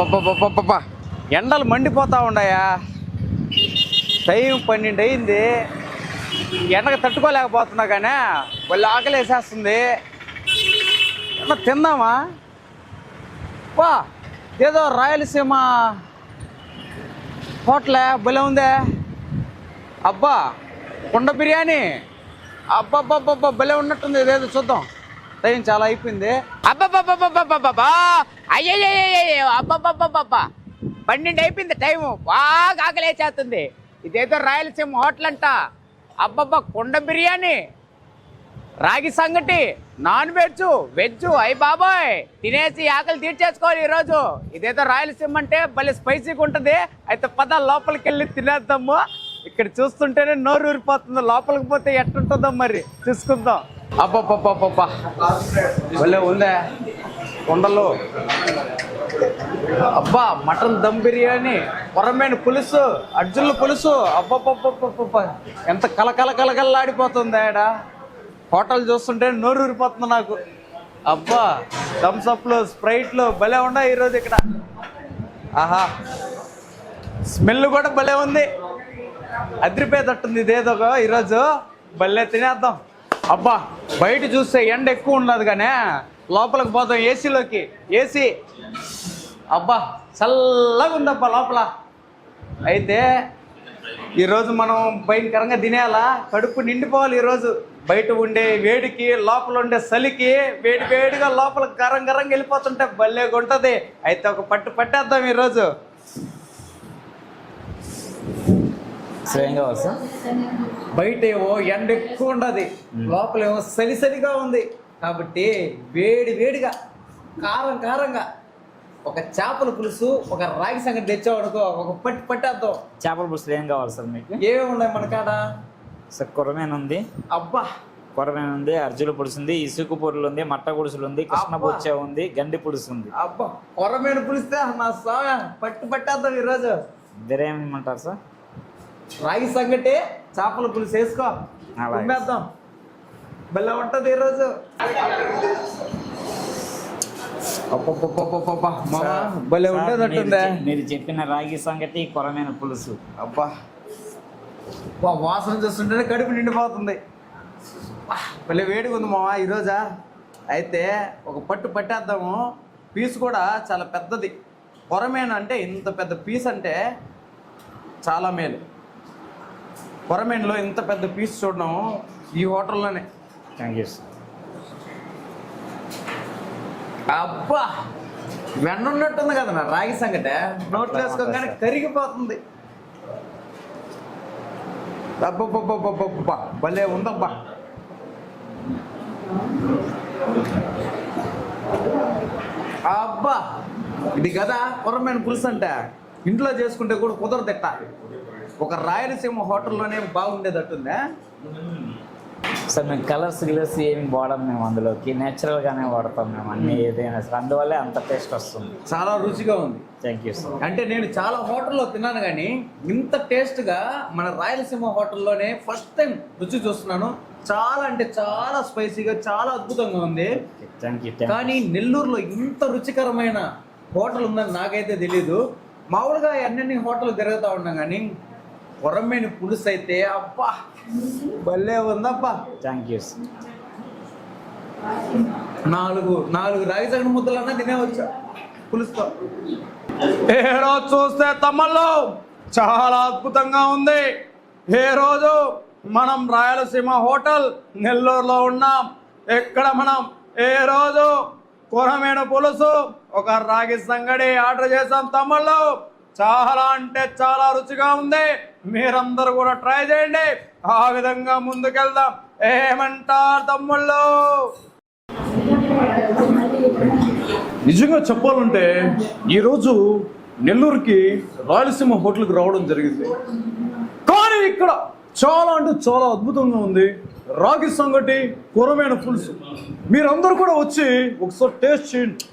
అబ్బబ్బబ్బబ్బబ్బబ్బా ఎండలు మండిపోతా ఉన్నాయా టైం పన్నెండు అయింది. ఎండకు తట్టుకోలేకపోతున్నా కానీ వాళ్ళు ఆకలి వేసేస్తుంది. ఏమన్నా తిందామా? వా ఏదో రాయలసీమ హోటలే? భలే ఉందే. అబ్బా కుండ బిర్యానీ. అబ్బబ్బబ్బబ్బా భలే ఉన్నట్టుంది. ఇదేదో చూద్దాం. టైం చాలా అయిపోయింది. అబ్బబ్బబ్బబ్బబ్బబ్బబ్బా అయ్యయ్యయ్యయ్యో అబ్బబ్బబ్బబ్బబ్బా. పన్నెండు అయిపోయింది టైము. బాగా ఆకలేచేస్తుంది ఇదేదో రాయలసీమ హోటల్ అంట. అబ్బబ్బా కుండ బిర్యానీ. రాగి సంగటి నాన్ వెజ్ వెజ్ అయ్యి బాబాయ్. తినేసి ఆకలి తీర్చేసుకోవాలి ఈరోజు. ఇదేదో రాయలసీమ అంటే భలే స్పైసీగా ఉంటుంది. అయితే పద లోపలికి వెళ్ళి తినేద్దాము. ఇక్కడ చూస్తుంటేనే నోరు ఊరిపోతుంది లోపలికి పోతే ఎట్టుంటుందో మరి. చూసుకుందాం. అబ్బబ్బబ్బబ్బబ్బా. భలే ఉందా. కొండలు అబ్బా మటన్ దమ్ బిర్యానీ పొరమైన పులుసు అర్జున్ల పులుసు. అబ్బబ్బబ్బబ్బబ్బా ఎంత కలకల కలకల్లాడిపోతుంది ఆడ. హోటల్ చూస్తుంటే నోరు ఊరిపోతుంది నాకు. అబ్బా థమ్స్అప్లు స్ప్రైట్లు భలే ఉన్నాయి ఈరోజు ఇక్కడ. ఆహా. స్మెల్ కూడా భలే ఉంది. అదిరిపోయేటట్టుంది ఇదేదో ఈరోజు. భలే తినేద్దాం. అబ్బా బయట చూస్తే ఎండ ఎక్కువ ఉన్నది కానీ లోపలికి పోతాం ఏసీలోకి. ఏసీ. అబ్బా చల్లగా ఉందబ్బా లోపల. అయితే ఈరోజు మనం భయంకరంగా తినేయాలా? కడుపు నిండిపోవాలి ఈరోజు. బయట ఉండే వేడికి లోపల ఉండే చలికి వేడి వేడిగా లోపల గరం గరంగా వెళ్ళిపోతుంటే భలే ఉంటుంది అయితే ఒక పట్టు పట్టేద్దాం ఈరోజు. కావాలి సార్ బయట ఏమో ఎండ ఎక్కువ ఉండదు లోపల ఏమో సలి సలిగా ఉంది. కాబట్టి వేడి వేడిగా కారం కారంగా ఒక చేపల పులుసు ఒక రాగి సంగతి తెచ్చావనుకో ఒక పట్టి పట్టేద్దాం చేపల పులుసు ఏం కావాలి సార్ మీకు? ఏమి ఉన్నాయి మన కాడ? సార్ కొరమేన ఉంది. అబ్బా! కొరమేన ఉంది అర్జుల పులుసు ఉంది ఇసుక పొరులు ఉంది మట్ట గుడుసులు ఉంది కృష్ణ. బొచ్చ ఉంది గండి పులుసు ఉంది. అబ్బా! కొరమైన పులిస్తే నా సామె పట్టి పట్టేద్దాం ఈరోజు. మీరేమంటారు సార్? రాగి సంగటి చేపల పులుసు వేసుకో. ఉమ్మేద్దాం. భలే ఉంటది ఈరోజు. భలే ఉండేటట్టుందే. మీరు చెప్పిన రాగి సంగటి కొరమైన పులుసు. అబ్బా. వాసన చూస్తుంటేనే కడుపు నిండిపోతుంది. భలే వేడిగా ఉంది మావా ఈరోజా. అయితే ఒక పట్టు పట్టేద్దాము. పీస్ కూడా చాలా పెద్దది. కొరమేన అంటే ఇంత పెద్ద పీస్ అంటే చాలా మేలు. కొరమేనలో ఇంత పెద్ద పీస్ చూడడం ఈ హోటల్లోనే. థ్యాంక్ యూ సార్ అబ్బా! వెన్న ఉన్నట్టుంది కదా నా రాగి సంగట. నోట్లో వేసుకోగానే కరిగిపోతుంది. అబ్బబ్బబ్బబ్బబ్బబ్బా భలే ఉందబ్బా. అబ్బా! ఇది కదా కొరమైన పులుసు అంటే ఇంట్లో చేసుకుంటే కూడా కుదరదెట్ట ఒక రాయలసీమ హోటల్లోనే బాగుండేదట్టుందా? సార్ మేము కలర్స్ గిలర్స్ ఏమి వాడం మేము అందులోకి. నేచురల్ గానే వాడతాం మేము అన్ని ఏదైనా సార్. అందువల్లే అంత టేస్ట్ వస్తుంది. చాలా రుచిగా ఉంది. థ్యాంక్ యూ సార్ అంటే నేను చాలా హోటల్లో తిన్నాను కానీ ఇంత టేస్ట్గా మన రాయలసీమ హోటల్లోనే ఫస్ట్ టైం రుచి చూస్తున్నాను. చాలా అంటే చాలా స్పైసీగా చాలా అద్భుతంగా ఉంది. థ్యాంక్ యూ కానీ నెల్లూరులో ఇంత రుచికరమైన హోటల్ ఉందని నాకైతే తెలీదు. మామూలుగా అన్ని హోటల్ తిరుగుతూ ఉన్నాం కానీ కొరమేని పులుసు అయితే అబ్బా భలే ఉందబ్బా. థ్యాంక్ యూ నాలుగు నాలుగు రాగి సగటు ముద్దలన్నా తినేవచ్చు పులుసుతో. ఏ రోజు చూస్తే తమ్మల్లో చాలా అద్భుతంగా ఉంది. ఏ రోజు మనం రాయలసీమ హోటల్ నెల్లూరులో ఉన్నాం. ఎక్కడ మనం? ఏ రోజు కొరమేణ పులుసు ఒక రాగి సంగడి ఆర్డర్ చేసాం తమ్ముళ్ళు చాలా అంటే చాలా రుచిగా ఉంది. మీరందరూ కూడా ట్రై చేయండి. ఆ విధంగా ముందుకెళ్దాం. ఏమంటారు తమ్ముళ్ళు? నిజంగా చెప్పాలంటే ఈరోజు నెల్లూరుకి రాయలసీమ హోటల్కి రావడం జరిగింది. కానీ ఇక్కడ చాలా అంటే చాలా అద్భుతంగా ఉంది. రాగి సంగటి కూరమైన పులుసు. మీరందరూ కూడా వచ్చి ఒకసారి టేస్ట్ చేయండి.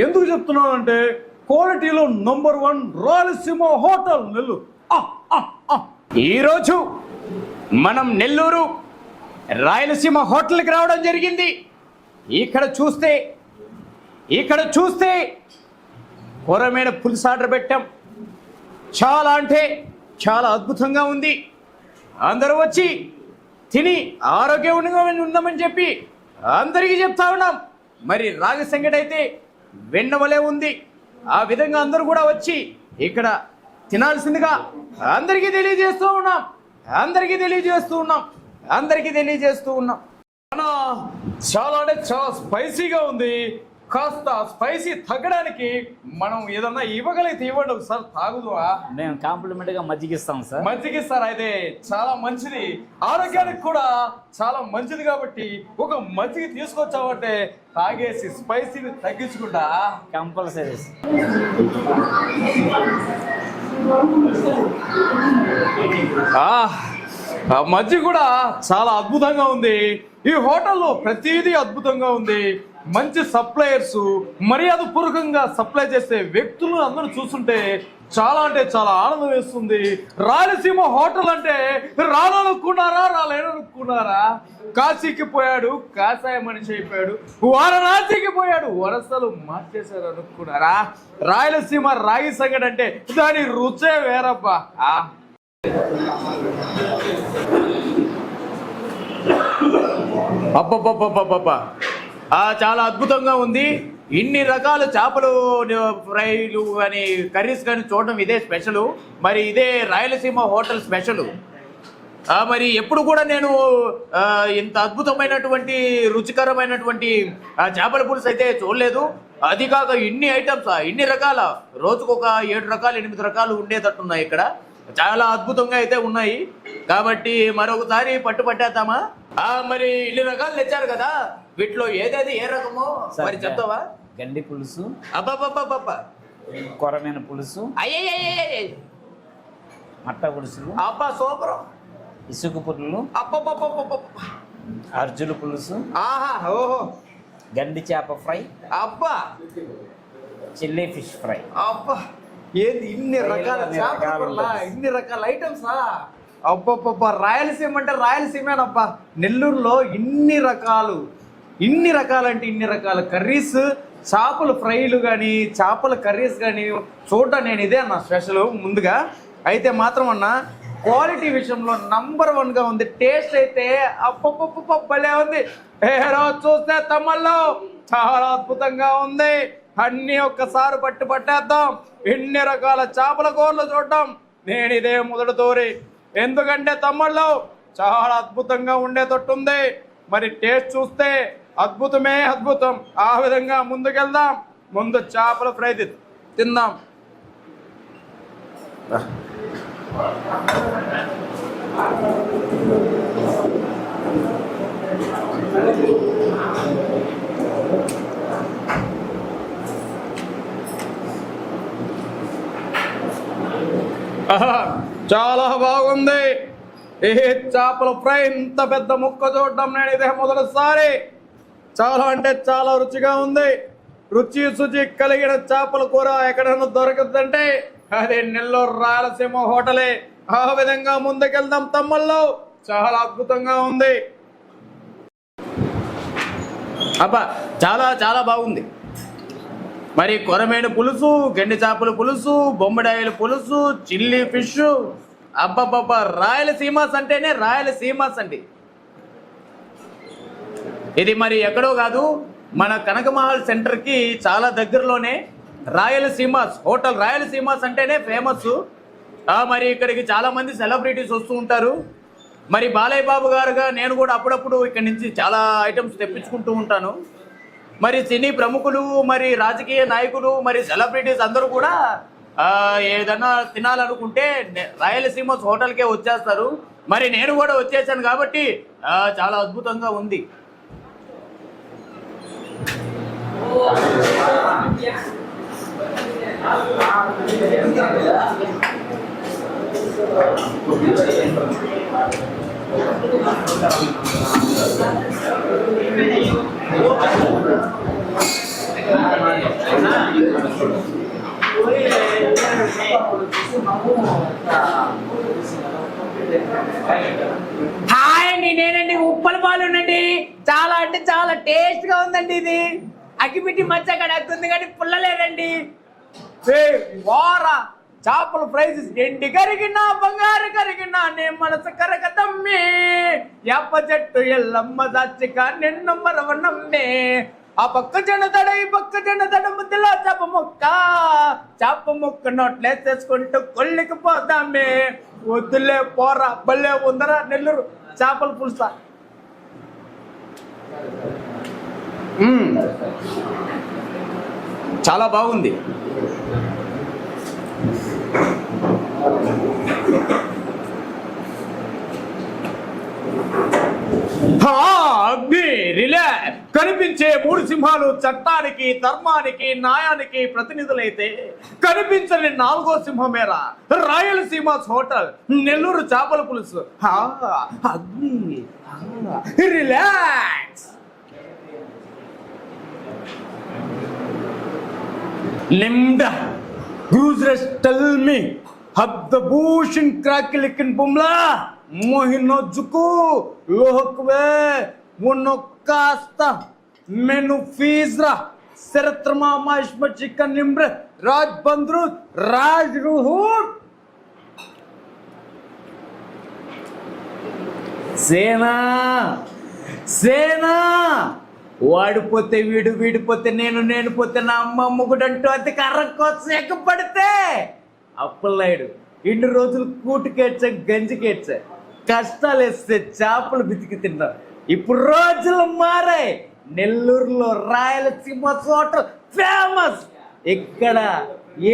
ఎందుకు చెప్తున్నానంటే క్వాలిటీలో number one Rayalaseema hotel Nellore. ఈరోజు మనం నెల్లూరు రాయలసీమ హోటల్కి రావడం జరిగింది. ఇక్కడ చూస్తే ఇక్కడ చూస్తే కొరమైన పులుసు ఆర్డర్ పెట్టాం. చాలా అంటే చాలా అద్భుతంగా ఉంది. అందరూ వచ్చి తిని ఆరోగ్యంగా ఉందామని చెప్పి అందరికీ చెప్తా ఉన్నాం. మరి రాగ సంగటి అయితే వెన్నవలే ఉంది. ఆ విధంగా అందరూ కూడా వచ్చి ఇక్కడ తినాల్సిందిగా అందరికీ తెలియజేస్తూ ఉన్నాం. అందరికీ తెలియజేస్తూ ఉన్నాం. అందరికీ తెలియజేస్తూ ఉన్నాం. చాలా అంటే చాలా స్పైసీగా ఉంది. కాస్త స్పైసీ తగ్గడానికి మనం ఏదన్నా ఇవ్వగలిగితే ఇవ్వండి ఒకసారి తాగుదువా? మేము కాంప్లిమెంట్గా మజ్జిగ ఇస్తాం సార్. మజ్జిగ సార్ అయితే చాలా మంచిది. ఆరోగ్యానికి కూడా చాలా మంచిది కాబట్టి ఒక మజ్జిగ తీసుకొచ్చావంటే తాగేసి స్పైసీని తగ్గించుకుంటా? కంపల్సరీ మజ్జిగ కూడా చాలా అద్భుతంగా ఉంది. ఈ హోటల్లో ప్రతిదీ అద్భుతంగా ఉంది. మంచి సప్లయర్స్ మర్యాద పూర్వకంగా సప్లై చేసే వ్యక్తులు అందరూ చూస్తుంటే చాలా అంటే చాలా ఆనందం వేస్తుంది. రాయలసీమ హోటల్ అంటే రాననుకున్నారా రాలేననుకున్నారా? కాశీకి పోయాడు కాషాయ మనిషి అయిపోయాడు వారణాసికి పోయాడు వరసలు మార్చేశారు అనుకున్నారా రాయలసీమ రాగి సంగటి అంటే దాని రుచే వేరబ్బా. ఆ. చాలా అద్భుతంగా ఉంది. ఇన్ని రకాల చేపలు ఫ్రైలు కానీ కర్రీస్ కానీ చూడడం ఇదే స్పెషల్. మరి ఇదే రాయలసీమ హోటల్ స్పెషల్. మరి ఎప్పుడు కూడా నేను ఇంత అద్భుతమైనటువంటి రుచికరమైనటువంటి చేపల పులుసు అయితే చూడలేదు. అది కాక ఇన్ని ఐటమ్స్ ఇన్ని రకాల రోజుకు ఒక ఏడు రకాలు ఎనిమిది రకాలు ఉండేటట్టున్నాయి ఇక్కడ. చాలా అద్భుతంగా అయితే ఉన్నాయి. కాబట్టి మరొకసారి పట్టు పట్టేద్దామా? ఆ, మరి ఇన్ని రకాలు తెచ్చారు కదా. వీటిలో ఏదేది ఏ రకమో మరి చెప్తావా? గండి పులుసు అబ్బాబ్బాబ్బా కొరమైన పులుసు అయ్యయ్యయ్యయ్య మట్ట పులుసులు అబ్బా సూపర్ ఇసుక పులులు అర్జులు పులుసు ఆహా ఓహో గండి చేప ఫ్రై అబ్బా చిల్లీ ఫిష్ ఫ్రై అబ్బా ఏంది? ఇన్ని రకాల ఇన్ని చేపల రకాలు. ఇన్ని ఐటమ్స్? అబ్బబ్బబ్బా రాయలసీమ అంటే రాయలసీమేనబ్బా నెల్లూరులో ఇన్ని రకాలు ఇన్ని రకాలంటే ఇన్ని రకాల కర్రీస్ చేపల ఫ్రైలు కానీ చేపల కర్రీస్ కానీ చూడటం నేను ఇదే అన్న స్పెషల్ ముందుగా. అయితే మాత్రం అన్న క్వాలిటీ విషయంలో నంబర్ వన్గా ఉంది. టేస్ట్ అయితే అప్పప్ప భలే ఉంది. చూస్తే తమ్మల్లో చాలా అద్భుతంగా ఉంది. అన్ని ఒక్కసారి పట్టు పట్టేద్దాం. ఎన్ని రకాల చేపల కూరలు చూడటం నేను ఇదే మొదటి తోరి. ఎందుకంటే తమ్ముళ్ళు చాలా అద్భుతంగా ఉండేటట్టుంది. మరి టేస్ట్ చూస్తే అద్భుతమే అద్భుతం. ఆ విధంగా ముందుకెళ్దాం. ముందు చేపల ఫ్రై తి- Thank you. చాలా బాగుంది. ఏ చేపల ఫ్రై ఇంత పెద్ద ముక్క చూడడం నేను ఇదే మొదటిసారి. చాలా అంటే చాలా రుచిగా ఉంది. రుచి శుచి కలిగిన చేపల కూర ఎక్కడైనా దొరకదంటే అదే నెల్లూరు రాయలసీమ హోటలే. ఆ విధంగా ముందుకెళ్దాం తమ్ముళ్ళు. చాలా అద్భుతంగా ఉంది. అబ్బా చాలా చాలా బాగుంది. మరి కొరమేను పులుసు గండి చేపల పులుసు బొమ్మడాయిల పులుసు చిల్లీ ఫిష్ అబ్బబ్బబ్బా రాయలసీమాస్ అంటేనే రాయలసీమాస్ అండి. ఇది మరి ఎక్కడో కాదు మన కనకమహల్ సెంటర్కి చాలా దగ్గరలోనే రాయలసీమాస్ హోటల్ రాయలసీమాస్ అంటేనే ఫేమస్. మరి ఇక్కడికి చాలామంది సెలబ్రిటీస్ వస్తూ ఉంటారు. మరి బాలయ్య బాబు గారుగా నేను కూడా అప్పుడప్పుడు ఇక్కడి నుంచి చాలా ఐటమ్స్ తెప్పించుకుంటూ ఉంటాను. మరి సినీ ప్రముఖులు మరి రాజకీయ నాయకులు మరి సెలబ్రిటీస్ అందరూ కూడా ఏదన్నా తినాలనుకుంటే రాయలసీమ హోటల్కే వచ్చేస్తారు. మరి నేను కూడా వచ్చేసాను కాబట్టి చాలా అద్భుతంగా ఉంది. హాయ్ అండి నేనండి ఉప్పల పాలు ఉండండి చాలా అంటే చాలా టేస్ట్గా ఉందండి ఇది. అగ్గిపెట్టి మచ్చ అక్కడ వస్తుంది కానీ పుల్లలేదండి. వారా. చేపల ప్రైజెస్ ఎండి కరిగినా బంగారు కరిగినా నే మనసు కరగ తమ్మి. యాప చెట్టు ఎల్లమ్మ దాచిక నిన్ను మరవనమ్మే ఆ పక్క జనదడ ఈ పక్క జనదడ దడ ముద్దలో చేప ముక్క. చేప ముక్క నోట్లేసేసుకుంటూ కొల్లికి పోదామే. వద్దులే పోరా బల్లే ఉందరా నెల్లూరు చేపల పులుసా. చాలా బాగుంది. కనిపించే మూడు సింహాలు చట్టానికి ధర్మానికి న్యాయానికి ప్రతినిధులైతే కనిపించని నాలుగో సింహమేరా రాయలసీమ హోటల్ నెల్లూరు చేపల పులుసు. Relax. Linda, who's tell me. హబ్దభూషణ్ క్రాకిలికిన్ బుమ్లా మోహినొజ్జుకు లోహక్వే ఉన్నొక్కాస్త మెను ఫీజ్ర శరత్రమా మహిష్మ చికన్ నిమ్ర రాజ్ బంద్రు రాజ్ రుహూర్ సేనా సేనా వాడిపోతే వీడు వీడిపోతే నేను నేను పోతే నా అమ్మ ముగుడంటూ అది కర్ర కోసం పడితే అప్పలనాయుడు. ఇన్ని రోజులు కూటుకేడ్చ గంజికేడ్చ కష్టాలు వేస్తే చేపలు బితికి తిన్నా ఇప్పుడు రోజులు మారాయి. నెల్లూరులో రాయలసీమ చోట ఫేమస్ ఇక్కడ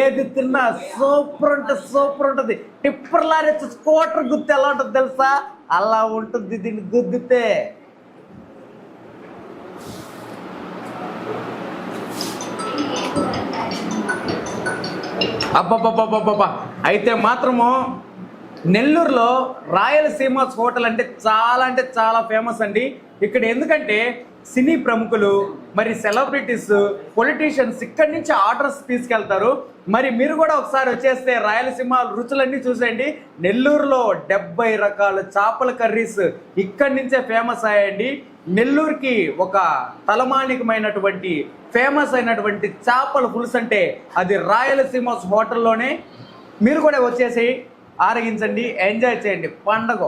ఏది తిన్నా సూపర్ అంటే సూపర్ ఉంటుంది. టిప్పర్ లారీ స్కూటర్ గుర్తు ఎలా ఉంటుంది తెలుసా? అలా ఉంటుంది దీన్ని గుద్దితే. అబ్బబ్బబ్బబ్బబ్బా అయితే మాత్రము నెల్లూరులో రాయలసీమ హోటల్ అంటే చాలా అంటే చాలా ఫేమస్ అండి. ఇక్కడ ఎందుకంటే సినీ ప్రముఖులు మరి సెలబ్రిటీస్ పొలిటీషియన్స్ ఇక్కడి నుంచి ఆర్డర్స్ తీసుకెళ్తారు. మరి మీరు కూడా ఒకసారి వచ్చేస్తే రాయలసీమ రుచులన్నీ చూసేయండి. నెల్లూరులో డెబ్బై రకాల చేపల కర్రీస్ ఇక్కడి నుంచే ఫేమస్ అయ్యాయండి. నెల్లూరుకి ఒక తలమానికమైనటువంటి ఫేమస్ అయినటువంటి చేపల పులుసు అంటే అది రాయలసీమ హోటల్లోనే. మీరు కూడా వచ్చేసి ఆరగించండి ఎంజాయ్ చేయండి. పండగ.